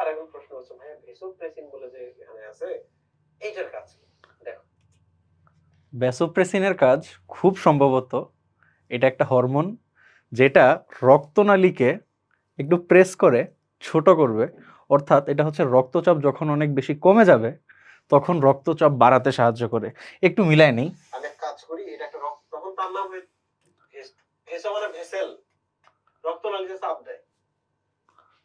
আর এখন প্রশ্ন হচ্ছে ভাই ভেসোপ্রেসিন বলে যে এখানে আছে এইটার কাজ কি? দেখো। ব্যাসোপ্রেসিনের কাজ খুব সম্ভবত এটা একটা হরমোন যেটা রক্তনালীকে একটু প্রেস করে ছোট করবে। অর্থাৎ এটা হচ্ছে রক্তচাপ যখন অনেক বেশি কমে যাবে তখন রক্তচাপ বাড়াতে সাহায্য করে। একটু মিলায় নেই। আমি কাজ করি এটা একটা রক্ত তখন তার নাম ভেস- ভেসো মানে ভেসেল। রক্তনালীতে চাপ দেয়।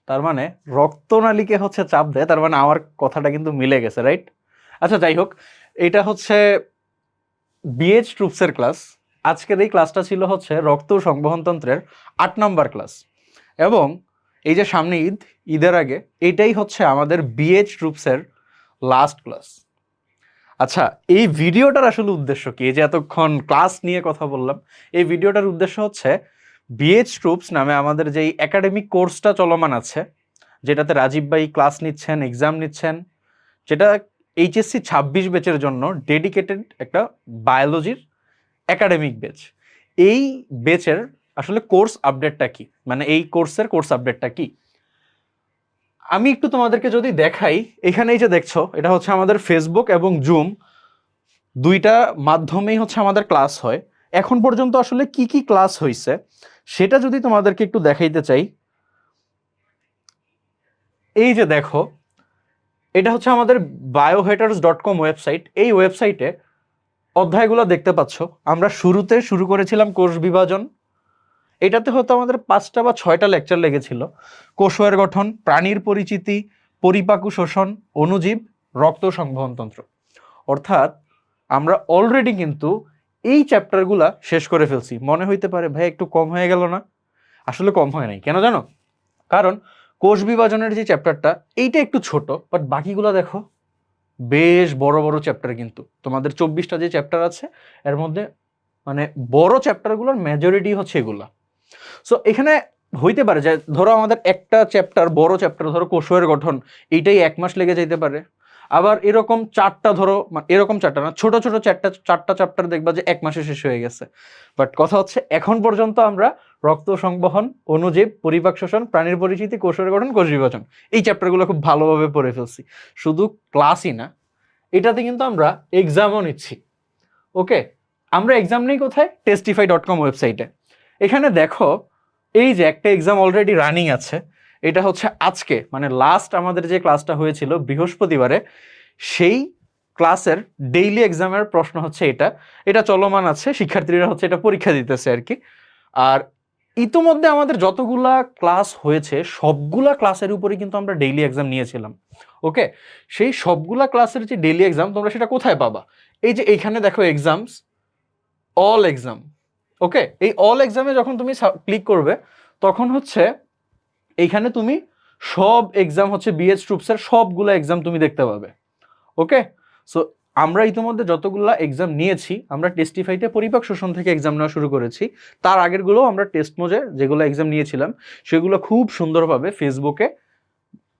তার মানে রক্তনালীকে হচ্ছে চাপ দেয়, তার মানে আমার কথাটা কিন্তু মিলে গেছে রাইট আচ্ছা যাই হোক, এটা হচ্ছে বিএইচ ট্রুপসের ক্লাস আজকের এই ক্লাসটা ছিল হচ্ছে রক্ত সংবহনতন্ত্রের আট নম্বর ক্লাস এবং এই যে সামনে ঈদ, ঈদের আগে, এটাই হচ্ছে আমাদের বিএইচ ট্রুপসের লাস্ট ক্লাস আচ্ছা এই ভিডিওটার আসলে উদ্দেশ্য কি? এই যে এতক্ষণ ক্লাস নিয়ে কথা বললাম, এই ভিডিওটার উদ্দেশ্য হচ্ছে বিএইচ ট্রুপস নামে আমাদের যেই একাডেমিক কোর্সটা চলমান আছে, যেটাতে রাজীব ভাই ক্লাস নিচ্ছেন এক্সাম নিচ্ছেন, যেটা এইচএসসি ছাব্বিশ ব্যাচের জন্য ডেডিকেটেড একটা বায়োলজির একাডেমিক ব্যাচ এই ব্যাচের আসলে কোর্স আপডেটটা কি? মানে এই কোর্সের কোর্স আপডেটটা কি? আমি একটু তোমাদেরকে যদি দেখাই এখানে এই যে দেখছ, এটা হচ্ছে আমাদের ফেসবুক এবং জুম দুইটা মাধ্যমেই হচ্ছে আমাদের ক্লাস হয়। এখন পর্যন্ত আসলে কি কি ক্লাস হয়েছে সেটা যদি তোমাদেরকে একটু দেখাইতে চাই, এই যে দেখো, এটা হচ্ছে আমাদের বায়োহেটার্স ডট কম ওয়েবসাইট এই ওয়েবসাইটে অধ্যায়গুলো দেখতে পাচ্ছ। আমরা শুরুতে শুরু করেছিলাম কোষ বিভাজন। এটাতে হয়তো আমাদের পাঁচটা বা ছয়টা লেকচার লেগেছিল। কোষের গঠন, প্রাণীর পরিচিতি, পরিপাকু শোষণ অণুজীব রক্ত সংবহনতন্ত্র। অর্থাৎ আমরা অলরেডি কিন্তু এই চ্যাপ্টারগুলা শেষ করে ফেলছি। মনে হইতে পারে, ভাই, একটু কম হয়ে গেল না? আসলে কম হয় নাই। কেন জানো? কারণ কোষ বিভাজনের যে চ্যাপ্টারটা এইটা একটু ছোট বাট বাকিগুলো দেখো, বেশ বড় বড় চ্যাপ্টার কিন্তু। তোমাদের চব্বিশটা যে চ্যাপ্টার আছে, এর মধ্যে মানে বড় চ্যাপ্টারগুলোর মেজরিটি হচ্ছে এগুলা। সো এখানে হইতে পারে যে, ধরো আমাদের একটা চ্যাপ্টার বড় চ্যাপ্টার ধরো কোষের গঠন, এইটাই এক মাস লেগে যেতে পারে। আবার এরকম চারটা ধরো এরকম চারটা না, ছোট ছোট চারটা চারটা চ্যাপ্টার দেখবা যে এক মাসে শেষ হয়ে গেছে। বাট কথা হচ্ছে, এখন পর্যন্ত আমরা রক্ত সংবহন অণুজীব পরিপাক শোষণ, প্রাণীর পরিচিতি, কোষের গঠন, কোষ বিভাজন, এই চ্যাপ্টারগুলো খুব ভালোভাবে পড়ে ফেলছি। শুধু ক্লাসই না, এটাতে কিন্তু আমরা এক্সামও নিচ্ছি। ওকে আমরা এক্সাম নেই কোথায়? টেস্টিফাই ডট কম ওয়েবসাইটে এখানে দেখো, এই যে একটা এক্সাম অলরেডি রানিং আছে এটা হচ্ছে আজকে মানে লাস্ট আমাদের যে ক্লাসটা হয়েছিল বৃহস্পতিবারে, সেই ক্লাসের ডেইলি এক্সামের প্রশ্ন হচ্ছে এটা। এটা চলমান আছে, শিক্ষার্থীরা হচ্ছে এটা পরীক্ষা দিতেছে আর কি। আর ইতোমধ্যে আমাদের যতগুলা ক্লাস হয়েছে, সবগুলা ক্লাসের উপরে কিন্তু আমরা ডেইলি এক্সাম নিয়েছিলাম। ওকে? সেই সবগুলা ক্লাসের যে ডেইলি এক্সাম তোমরা সেটা কোথায় পাবা? এই যে এইখানে দেখো এক্সামস অল এক্সাম ওকে? এই অল এক্সামে যখন তুমি ক্লিক করবে, তখন হচ্ছে এইখানে তুমি সব এক্সাম হচ্ছে বিএস ট্রুপসের সবগুলো এক্সাম তুমি দেখতে পাবে। ওকে সো আমরা ইতিমধ্যে যতগুলো এক্সাম নিয়েছি, আমরা টেস্টিফাইতে পরিপাক শোষণ থেকে এক্সাম নেওয়া শুরু করেছি। তার আগেরগুলো আমরা টেস্ট মোজে যেগুলো এক্সাম নিয়েছিলাম, সেগুলো খুব সুন্দরভাবে ফেসবুকে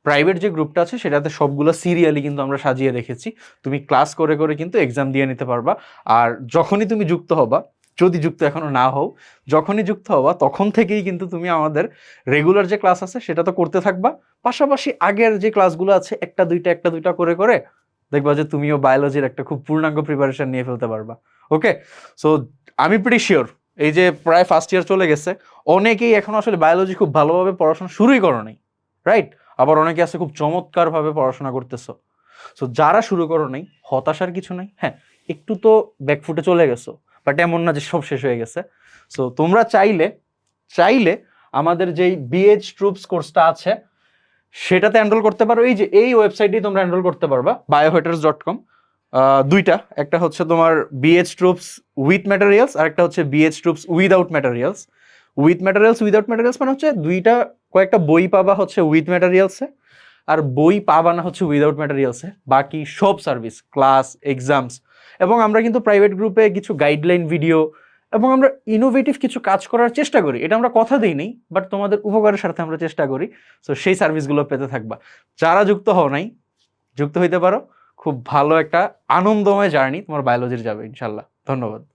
প্রাইভেট যে গ্রুপটা আছে, সেটাতে সবগুলো সিরিয়ালি কিন্তু আমরা সাজিয়ে রেখেছি। তুমি ক্লাস করে করে কিন্তু এক্সাম দিয়ে নিতে পারবা। আর যখনই তুমি যুক্ত হবা যদি যুক্ত এখনও না হও, যখনই যুক্ত হবা, তখন থেকেই কিন্তু তুমি আমাদের রেগুলার যে ক্লাস আছে, সেটা তো করতে থাকবা। পাশাপাশি আগের যে ক্লাসগুলো আছে, একটা, দুইটা একটা, দুইটা করে করে দেখবা যে তুমিও বায়োলজির একটা খুব পূর্ণাঙ্গ প্রিপারেশন নিয়ে ফেলতে পারবা। ওকে সো আমি প্রিটি শিওর এই যে প্রায় ফার্স্ট ইয়ার চলে গেছে, অনেকেই এখন আসলে বায়োলজি খুব ভালোভাবে পড়াশোনা শুরুই করো নাই রাইট আবার অনেকে আছে খুব চমৎকারভাবে পড়াশোনা করতেছো। সো যারা শুরু করো নাই, হতাশার কিছু নাই হ্যাঁ একটু তো ব্যাকফুটে চলে গেছো। বাট এমন না যে সব শেষ হয়ে গেছে। সো তোমরা চাইলে চাইলে আমাদের যেই বিএইচ ট্রুপস কোর্সটা আছে, সেটাতে এনরোল করতে পারো। এই যে, এই ওয়েবসাইটেই তোমরা এনরোল করতে পারবা বায়োহেটার্স ডট কম দুইটা, একটা হচ্ছে তোমার বিএইচ ট্রুপস উইথ ম্যাটেরিয়ালস আর একটা হচ্ছে BH troops without materials with materials without materials মানে হচ্ছে দুইটা, কয়েকটা বই পাবা হচ্ছে উইথ ম্যাটেরিয়ালসে আর বই পাবা না হচ্ছে উইদাউট ম্যাটেরিয়ালসে বাকি সব সার্ভিস ক্লাস এক্সামস এবং আমরা কিন্তু প্রাইভেট গ্রুপে কিছু গাইডলাইন ভিডিও এবং আমরা ইনোভেটিভ কিছু কাজ করার চেষ্টা করি। এটা আমরা কথা দিই নেই বাট তোমাদের উপকারের স্বার্থে আমরা চেষ্টা করি। সো সেই সার্ভিসগুলো পেতে থাকবা। যারা যুক্ত হও নাই, যুক্ত হইতে পারো। খুব ভালো একটা আনন্দময় জার্নি তোমার বায়োলজির যাবে, ইনশাল্লাহ। ধন্যবাদ।